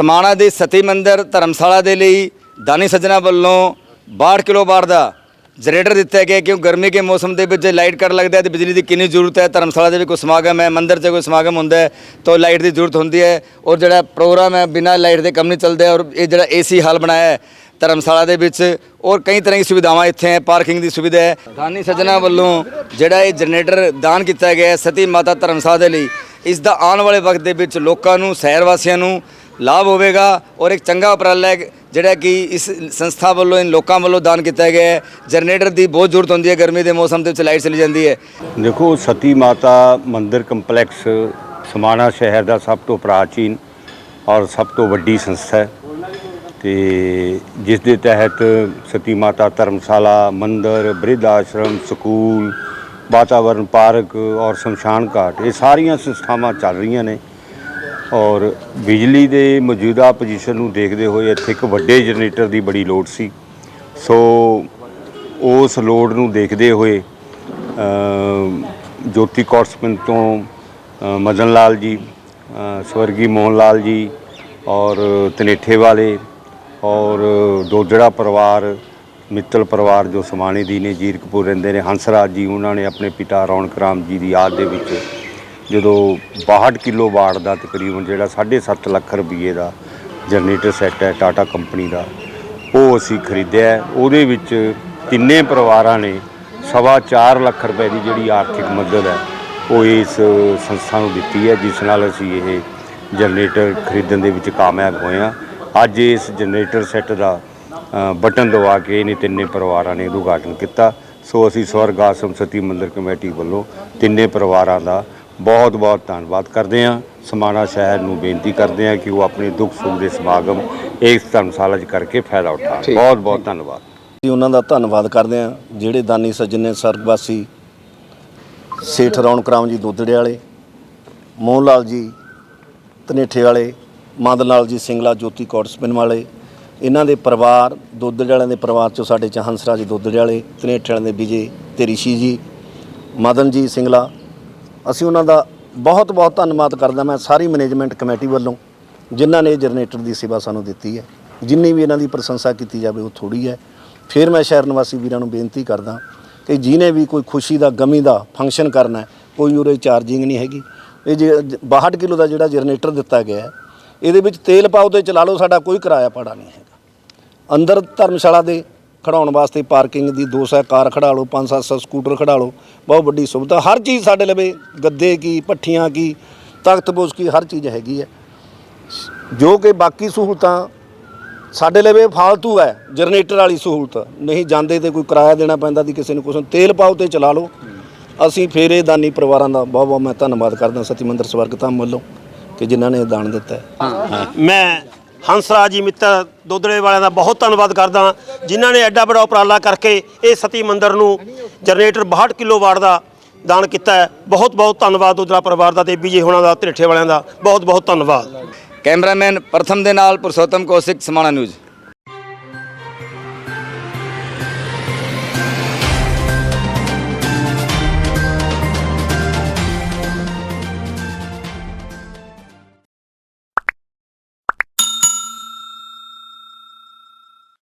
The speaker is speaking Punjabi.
ਸਮਾਣਾ ਦੇ ਸਤੀ ਮੰਦਰ ਧਰਮਸ਼ਾਲਾ ਦੇ ਲਈ ਦਾਨੀ ਸੱਜਣਾ ਵੱਲੋਂ 62 ਕਿਲੋ ਵਾਟ ਦਾ ਜਨਰੇਟਰ ਦਿੱਤਾ ਗਿਆ ਕਿਉਂ? ਗਰਮੀ ਦੇ ਮੌਸਮ ਦੇ ਵਿੱਚ ਜੇ ਲਾਈਟ ਕੱਟ ਲੱਗਦਾ ਹੈ ਤੇ ਬਿਜਲੀ ਦੀ ਕਿੰਨੀ ਜ਼ਰੂਰਤ ਹੈ? ਧਰਮਸ਼ਾਲਾ ਦੇ ਵੀ ਕੋਈ ਸਮਾਗਮ ਹੈ, ਮੰਦਿਰ 'ਚ ਕੋਈ ਸਮਾਗਮ ਹੁੰਦਾ ਹੈ, ਤਾਂ ਲਾਈਟ ਦੀ ਜ਼ਰੂਰਤ ਹੁੰਦੀ ਹੈ ਔਰ ਜਿਹੜਾ ਪ੍ਰੋਗਰਾਮ ਹੈ, ਬਿਨਾਂ ਲਾਈਟ ਦੇ ਕੰਮ ਨਹੀਂ ਚੱਲਦਾ ਔਰ ਇਹ ਜਿਹੜਾ ਏਸੀ ਹਾਲ ਬਣਾਇਆ ਹੈ ਧਰਮਸ਼ਾਲਾ ਦੇ ਵਿੱਚ ਔਰ ਕਈ ਤਰ੍ਹਾਂ ਦੀ ਸੁਵਿਧਾਵਾਂ ਇੱਥੇ ਹੈ, ਪਾਰਕਿੰਗ ਦੀ ਸੁਵਿਧਾ ਹੈ। ਦਾਨੀ ਸੱਜਣਾ ਵੱਲੋਂ ਜਿਹੜਾ ਇਹ ਜਨਰੇਟਰ ਦਾਨ ਕੀਤਾ ਗਿਆ ਸਤੀ ਮਾਤਾ ਧਰਮਸ਼ਾਲਾ ਦੇ ਲਈ, ਇਸ ਦਾ ਆਉਣ ਵਾਲੇ ਵਕਤ ਦੇ ਵਿੱਚ ਲੋਕਾਂ ਨੂੰ, ਸ਼ਹਿਰ ਵਾਸੀਆਂ ਨੂੰ ਲਾਭ ਹੋਵੇਗਾ ਔਰ ਇੱਕ ਚੰਗਾ ਉਪਰਾਲਾ ਜਿਹੜਾ ਕਿ ਇਸ ਸੰਸਥਾ ਵੱਲੋਂ, ਇਨ ਲੋਕਾਂ ਵੱਲੋਂ ਦਾਨ ਕੀਤਾ ਗਿਆ ਹੈ। ਜਨਰੇਟਰ ਦੀ ਬਹੁਤ ਜ਼ਰੂਰਤ ਹੁੰਦੀ ਹੈ, ਗਰਮੀ ਦੇ ਮੌਸਮ ਦੇ ਵਿੱਚ ਲਾਈਟ ਚਲੀ ਜਾਂਦੀ ਹੈ। ਦੇਖੋ, ਸਤੀ ਮਾਤਾ ਮੰਦਿਰ ਕੰਪਲੈਕਸ ਸਮਾਣਾ ਸ਼ਹਿਰ ਦਾ ਸਭ ਤੋਂ ਪ੍ਰਾਚੀਨ ਔਰ ਸਭ ਤੋਂ ਵੱਡੀ ਸੰਸਥਾ ਹੈ। ਤੇ ਜਿਸ ਦੇ ਤਹਿਤ ਸਤੀ ਮਾਤਾ ਧਰਮਸ਼ਾਲਾ, ਮੰਦਿਰ ਬ੍ਰਿਧ ਆਸ਼ਰਮ ਸਕੂਲ ਵਾਤਾਵਰਣ ਪਾਰਕ ਔਰ ਸ਼ਮਸ਼ਾਨ ਘਾਟ, ਇਹ ਸਾਰੀਆਂ ਸੰਸਥਾਵਾਂ ਚੱਲ ਰਹੀਆਂ ਨੇ। ਔਰ ਬਿਜਲੀ ਦੇ ਮੌਜੂਦਾ ਪੋਜੀਸ਼ਨ ਨੂੰ ਦੇਖਦੇ ਹੋਏ ਇੱਥੇ ਇੱਕ ਵੱਡੇ ਜਨਰੇਟਰ ਦੀ ਬੜੀ ਲੋੜ ਸੀ। ਸੋ ਉਸ ਲੋੜ ਨੂੰ ਦੇਖਦੇ ਹੋਏ ਅ, ਜੋਤੀ ਕੋਰਸਮਨ ਤੋਂ ਮਦਨ ਲਾਲ ਜੀ ਸਵਰਗੀ ਮੋਹਨ ਲਾਲ ਜੀ ਔਰ ਤਨੇਠੇ ਵਾਲੇ ਔਰ ਦੋਜੜਾ ਪਰਿਵਾਰ ਮਿੱਤਲ ਪਰਿਵਾਰ ਜੋ ਸਮਾਣੇ ਦੀ ਨੇ ਜੀਰਕਪੁਰ ਰਹਿੰਦੇ ਨੇ ਹੰਸਰਾਜ ਜੀ ਉਹਨਾਂ ਨੇ ਆਪਣੇ ਪਿਤਾ ਰੌਣਕ ਰਾਮ ਜੀ ਦੀ ਯਾਦ ਦੇ ਵਿੱਚ ਜਦੋਂ 62 ਕਿਲੋ ਵਾਟ ਦਾ ਤਕਰੀਬਨ ਜਿਹੜਾ 7.5 ਲੱਖ ਰੁਪਏ ਦਾ ਜਨਰੇਟਰ ਸੈੱਟ ਹੈ ਟਾਟਾ ਕੰਪਨੀ ਦਾ, ਉਹ ਅਸੀਂ ਖਰੀਦਿਆ ਉਹਦੇ ਵਿੱਚ ਤਿੰਨੇ ਪਰਿਵਾਰਾਂ ਨੇ ਸਵਾ ਚਾਰ ਲੱਖ ਰੁਪਏ ਦੀ ਜਿਹੜੀ ਆਰਥਿਕ ਮਦਦ ਹੈ, ਉਹ ਇਸ ਸੰਸਥਾ ਨੂੰ ਦਿੱਤੀ ਹੈ, ਜਿਸ ਨਾਲ ਅਸੀਂ ਇਹ ਜਨਰੇਟਰ ਖਰੀਦਣ ਦੇ ਵਿੱਚ ਕਾਮਯਾਬ ਹੋਏ ਹਾਂ। ਅੱਜ ਇਸ ਜਨਰੇਟਰ ਸੈੱਟ ਦਾ ਬਟਨ ਦਵਾ ਕੇ ਇਹਨੇ ਤਿੰਨੇ ਪਰਿਵਾਰਾਂ ਨੇ ਉਦਘਾਟਨ ਕੀਤਾ। ਸੋ ਅਸੀਂ ਸਵਰਗ ਆਸ਼ਰਮ ਸਤੀ ਮੰਦਿਰ ਕਮੇਟੀ ਵੱਲੋਂ ਤਿੰਨੇ ਪਰਿਵਾਰਾਂ ਦਾ ਬਹੁਤ ਬਹੁਤ ਧੰਨਵਾਦ ਕਰਦੇ ਹਾਂ। ਸਮਾਣਾ ਸ਼ਹਿਰ ਨੂੰ ਬੇਨਤੀ ਕਰਦੇ ਹਾਂ ਕਿ ਉਹ ਆਪਣੇ ਦੁੱਖ ਸੁੱਖ ਦੇ ਸਮਾਗਮ ਇਸ ਧਰਮਸ਼ਾਲਾ 'ਚ ਕਰਕੇ ਫਾਇਦਾ ਉਠਾਉਣ ਬਹੁਤ ਬਹੁਤ ਧੰਨਵਾਦ। ਅਸੀਂ ਉਹਨਾਂ ਦਾ ਧੰਨਵਾਦ ਕਰਦੇ ਹਾਂ ਜਿਹੜੇ ਦਾਨੀ ਸੱਜਣ ਨੇ ਸਰਗਵਾਸੀ ਸੇਠ ਰੌਣਕ ਰਾਮ ਜੀ ਦੋਦੜੇ ਵਾਲੇ ਮੋਹਨ ਲਾਲ ਜੀ ਧਨੇਠੇ ਵਾਲੇ ਮਾਦਨ ਲਾਲ ਜੀ ਸਿੰਗਲਾ ਜੋਤੀ ਕੋਟਸਪਿਨ ਵਾਲੇ ਇਹਨਾਂ ਦੇ ਪਰਿਵਾਰ ਦੋਦੜੇ ਵਾਲਿਆਂ ਦੇ ਪਰਿਵਾਰ ਚੋਂ ਸਾਡੇ ਚ ਹੰਸਰਾਜ ਦੋਦੜੇ ਵਾਲੇ ਧਨੇਠੇ ਵਾਲਿਆਂ ਦੇ ਵਿਜੇ ਤੇ ਰਿਸ਼ੀ ਜੀ ਮਦਨ ਜੀ ਸਿੰਗਲਾ ਅਸੀਂ ਉਹਨਾਂ ਦਾ ਬਹੁਤ ਬਹੁਤ ਧੰਨਵਾਦ ਕਰਦਾ ਮੈਂ ਸਾਰੀ ਮੈਨੇਜਮੈਂਟ ਕਮੇਟੀ ਵੱਲੋਂ, ਜਿਨ੍ਹਾਂ ਨੇ ਇਹ ਜਨਰੇਟਰ ਦੀ ਸੇਵਾ ਸਾਨੂੰ ਦਿੱਤੀ ਹੈ। ਜਿੰਨੀ ਵੀ ਇਹਨਾਂ ਦੀ ਪ੍ਰਸ਼ੰਸਾ ਕੀਤੀ ਜਾਵੇ, ਉਹ ਥੋੜੀ ਹੈ। ਫਿਰ ਮੈਂ ਸ਼ਹਿਰ ਨਿਵਾਸੀ ਵੀਰਾਂ ਨੂੰ ਬੇਨਤੀ ਕਰਦਾ ਕਿ ਜਿਹਨੇ ਵੀ ਕੋਈ ਖੁਸ਼ੀ ਦਾ, ਗਮੀ ਦਾ ਫੰਕਸ਼ਨ ਕਰਨਾ ਕੋਈ ਉਰੇ ਚਾਰਜਿੰਗ ਨਹੀਂ ਹੈਗੀ। ਇਹ ਜੇ 62 ਕਿਲੋ ਦਾ ਜਿਹੜਾ ਜਨਰੇਟਰ ਦਿੱਤਾ ਗਿਆ ਹੈ, ਇਹਦੇ ਵਿੱਚ ਤੇਲ ਪਾਓ ਤੇ ਚਲਾ ਲਓ, ਸਾਡਾ ਕੋਈ ਕਿਰਾਇਆ ਪਾੜਾ ਨਹੀਂ ਹੈਗਾ। ਅੰਦਰ ਧਰਮਸ਼ਾਲਾ ਦੇ ਖੜਾਉਣ ਵਾਸਤੇ ਪਾਰਕਿੰਗ ਦੀ 200 ਕਾਰ ਖੜਾ ਲਓ 5-700 ਸਕੂਟਰ ਖੜਾ ਲਓ, ਬਹੁਤ ਵੱਡੀ ਸੁਵਿਧਾ, ਹਰ ਚੀਜ਼ ਸਾਡੇ ਲਵੇ, ਗੱਦੇ ਕੀ ਪੱਠੀਆਂ ਕੀ ਤਖਤ ਬੋਝ ਕੀ, ਹਰ ਚੀਜ਼ ਹੈਗੀ ਹੈ। ਜੋ ਕਿ ਬਾਕੀ ਸਹੂਲਤਾਂ ਸਾਡੇ ਲਵੇ ਫਾਲਤੂ ਹੈ, ਜਨਰੇਟਰ ਵਾਲੀ ਸਹੂਲਤ, ਨਹੀਂ ਜਾਂਦੇ ਤੇ ਕੋਈ ਕਿਰਾਇਆ ਦੇਣਾ ਪੈਂਦਾ ਦੀ ਕਿਸੇ ਨੂੰ ਕੁਛ, ਤੇਲ ਪਾਓ ਤੇ ਚਲਾ ਲਓ। ਅਸੀਂ ਫੇਰ ਇਹ ਦਾਨੀ ਪਰਿਵਾਰਾਂ ਦਾ ਬਹੁਤ ਬਹੁਤ ਮੈਂ ਧੰਨਵਾਦ ਕਰਦਾ ਸਤੀ ਮੰਦਰ ਸਵਰਗ ਧਾਮ ਵੱਲੋਂ, ਕਿ ਜਿਨ੍ਹਾਂ ਨੇ ਦਾਨ ਦਿੱਤਾ ਮੈਂ ਹੰਸਰਾਜ ਜੀ ਮਿੱਤਰ ਦੋਦੜੇ ਵਾਲਿਆਂ ਦਾ ਬਹੁਤ ਧੰਨਵਾਦ ਕਰਦਾ ਜਿਨ੍ਹਾਂ ਨੇ ਐਡਾ ਬੜਾ ਉਪਰਾਲਾ ਕਰਕੇ ਇਹ ਸਤੀ ਮੰਦਰ ਨੂੰ ਜਨਰੇਟਰ 62 ਕਿਲੋ ਵਾਟ ਦਾ ਦਾਨ ਕੀਤਾ ਹੈ। ਬਹੁਤ ਬਹੁਤ ਧੰਨਵਾਦ ਦੋਦੜਾ ਪਰਿਵਾਰ ਦਾ ਤੇ ਬੀਜੇ ਹੋਣਾ ਦਾ ਧਨੇਠੇ ਵਾਲਿਆਂ ਦਾ, ਬਹੁਤ ਬਹੁਤ ਧੰਨਵਾਦ। ਕੈਮਰਾਮੈਨ ਪ੍ਰਥਮ ਦੇ ਨਾਲ ਪੁਰਸ਼ੋਤਮ ਕੌਸ਼ਿਕ, ਸਮਾਣਾ ਨਿਊਜ਼।